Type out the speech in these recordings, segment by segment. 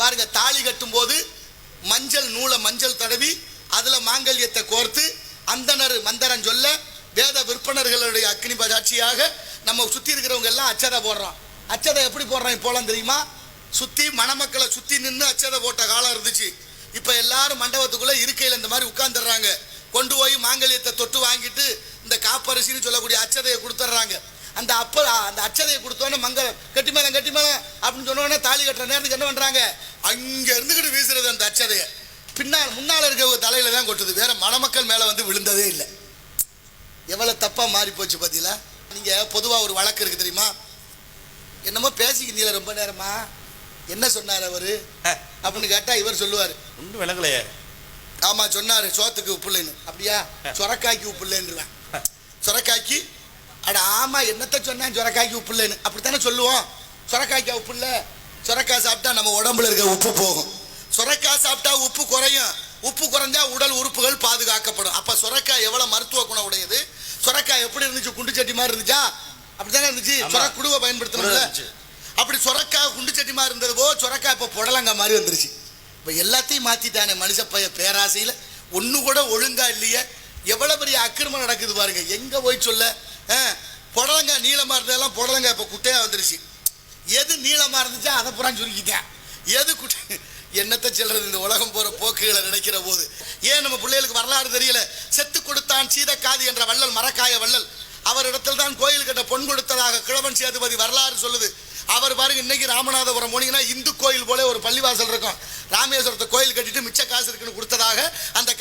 பாருங்க தாலி கட்டும் போது மஞ்சள் நூலை மஞ்சள் தடவி அதில் மாங்கல்யத்தை கோர்த்து அந்தனர் மந்தரன் சொல்ல வேத விற்பனர்களுடைய அக்னி சாட்சியாக நம்ம சுற்றி இருக்கிறவங்க எல்லாம் அச்சதை போடுறோம் அச்சதை எப்படி போடுறோம் இப்போலாம் தெரியுமா? சுற்றி மணமக்களை சுற்றி நின்று அச்சதை போட்ட காலம் இருந்துச்சு. இப்போ எல்லாரும் மண்டபத்துக்குள்ளே இருக்கையில் இந்த மாதிரி உட்காந்துடுறாங்க கொண்டு போய் மாங்கல்யத்தை தொட்டு வாங்கிட்டு இந்த காப்பரிசின்னு சொல்லக்கூடிய அச்சதையை கொடுத்துட்றாங்க. அந்த அப்ப அந்த அச்சதையை கொடுத்தோன்னே மங்களம். கட்டி மேலம் கட்டி மேலம் அப்படின்னு சொன்ன உடனே தாலி கட்டுற நேரத்துக்கு என்ன பண்றாங்க? அங்க இருந்துகிட்டு வீசுறது அந்த அச்சதையை பின்னால் முன்னால இருக்கவங்க தலையில தான் கொட்டுது. வேற மணமக்கள் மேல வந்து விழுந்ததே இல்லை. எவ்வளவு தப்பா மாறி போச்சு பாத்தீங்களா? நீங்க பொதுவா ஒரு வழக்கு இருக்கு தெரியுமா? என்னமோ பேசிக்கிறீங்களா ரொம்ப நேரமா? என்ன சொன்னார் அவரு? அப்படின்னு கேட்டா இவர் சொல்லுவாரு. ஒன்றும் விளங்கலையே. ஆமா சொன்னாரு சோத்துக்கு உப்பு இல்லைன்னு. அப்படியா? சொரக்காய்க்கு உப்பு இல்லைன்றான் சொரக்காய்க்கு அட ஆமா என்னத்த சொன்னேன்? சொரக்காய்க்கு உப்பு இல்லைன்னு. அப்படித்தானே சொல்லுவோம். சொரக்காய்க்கு உப்பு இல்லை? சொரக்காய் சாப்பிட்டா நம்ம உடம்புல இருக்க உப்பு போகும். சொரக்காய் சாப்பிட்டா உப்பு குறையும். உப்பு குறைஞ்சா உடல் உறுப்புகள் பாதுகாக்கப்படும். அப்ப சொரக்காய் எவ்வளவு மருத்துவ குணம் உடையது? சொரக்காய் எப்படி இருந்துச்சு? குண்டு சட்டி மாதிரி இருந்துச்சா? அப்படித்தானே இருந்துச்சு. சொரக்குடுவை குடுவை பயன்படுத்தணும்ல. அப்படி சொரக்காய் குண்டு சட்டி மாதிரி இருந்தது போ சொரக்காய் இப்போ புடலங்கா மாதிரி வந்துருச்சு. இப்போ எல்லாத்தையும் மாத்திட்டானே மனுஷ பைய பேராசையில். ஒன்று கூட ஒழுங்கா இல்லையே. எவ்வளோ பெரிய அக்கிரமம் நடக்குது பாருங்க. எங்கே போய் சொல்ல? புடலங்காய் நீளமாக இருந்ததெல்லாம் புடலங்காய் இப்போ குட்டையாக வந்துருச்சு. எது நீளமாக இருந்துச்சோ அதை புறா சுருக்கிட்டேன். எது குட்டை என்னத்தை செல்றது இந்த உலகம் போகிற போக்குகளை நினைக்கிற போது. ஏன் நம்ம பிள்ளைகளுக்கு வரலாறு தெரியல? செத்து கொடுத்தான் சீதக்காதி என்ற வள்ளல் மரக்காய வள்ளல். அவரிடத்தில் தான் கோயில் கட்ட பொன் கொடுத்ததாக கிழவன் சேதுபதி வரலாறு சொல்லுது. அவர் பாருங்க இன்னைக்கு ராமநாதபுரம் போனீங்கன்னா இந்து கோயில் போல ஒரு பள்ளிவாசல் இருக்கும். ராமேஸ்வரத்தை கோயில் கட்டிட்டு மிச்ச காசு இருக்குன்னு கொடுத்ததாக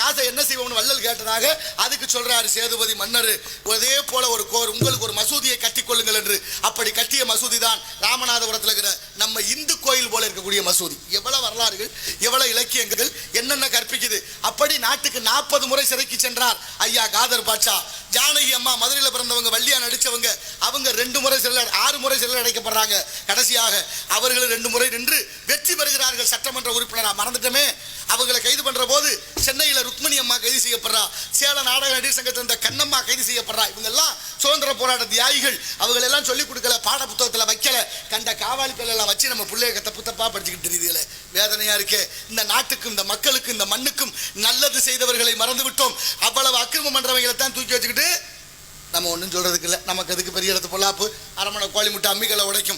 அந்த என்ன செய்வோம்னு வள்ளல் கேட்டதாக அதுக்கு சொல்றாரு சேதுபதி மன்னர் அதே போல ஒரு கோர் உங்களுக்கு ஒரு மசூதியை கட்டிக்கொள்ளுங்கள் என்று. அப்படி கட்டிய மசூதி தான் ராமநாதபுரத்தில் இருக்கிற நம்ம இந்து கோயில் போல இருக்கக்கூடிய மசூதி. எவ்வளவு வரலாறுகள் எவ்வளவு இலக்கியங்கள் என்னென்ன கற்பிக்குது. அப்படி நாட்டுக்கு நாற்பது முறை சிறைக்கு சென்றார் ஐயா காதர் பாட்சா ஜானகி அம்மா மதுரையில் பிறந்தவங்க வள்ளியா நடிச்சவங்க அவங்க ரெண்டு முறை சிறையில் ஆறு முறை சிறையில் அடைக்கப்படுறாங்க. கடைசியாக அவர்கள் ரெண்டு முறை நின்று வெற்றி பெறுகிறார்கள் சட்டமன்ற உறுப்பினராக மறந்துட்டோமே. அவங்களை கைது பண்ற போது சென்னையில ருக்மணி அம்மா கைது செய்யப்படுறா சேல நாடக நடிகர் சங்கத்தில் இருந்த கண்ணம்மா கைது செய்யப்படுறா. இவங்க எல்லாம் சுதந்திர போராட்ட தியாகிகள். அவங்க எல்லாம் சொல்லி கொடுக்கல பாட புத்தகத்துல வைக்கல. கண்ட காவாலி எல்லாம் வச்சு நம்ம பிள்ளைய தப்பு தப்பா படிச்சுக்கிட்டு தெரியுதுல வேதனையா இருக்கு. இந்த நாட்டுக்கும் இந்த மக்களுக்கும் இந்த மண்ணுக்கும் நல்லது செய்தவர்களை மறந்து விட்டோம் அவ்வளவு அக்கிரமம் பண்றவங்களை தான் தூக்கி வச்சுக்கிட்டு நம்ம ஒன்றும் சொல்றதுக்கு இல்லை. நமக்கு அதுக்கு பெரிய இடத்து பொல்லாப்பு? அரமணை கோழி முட்டை அம்மிகளை உடைக்கும்.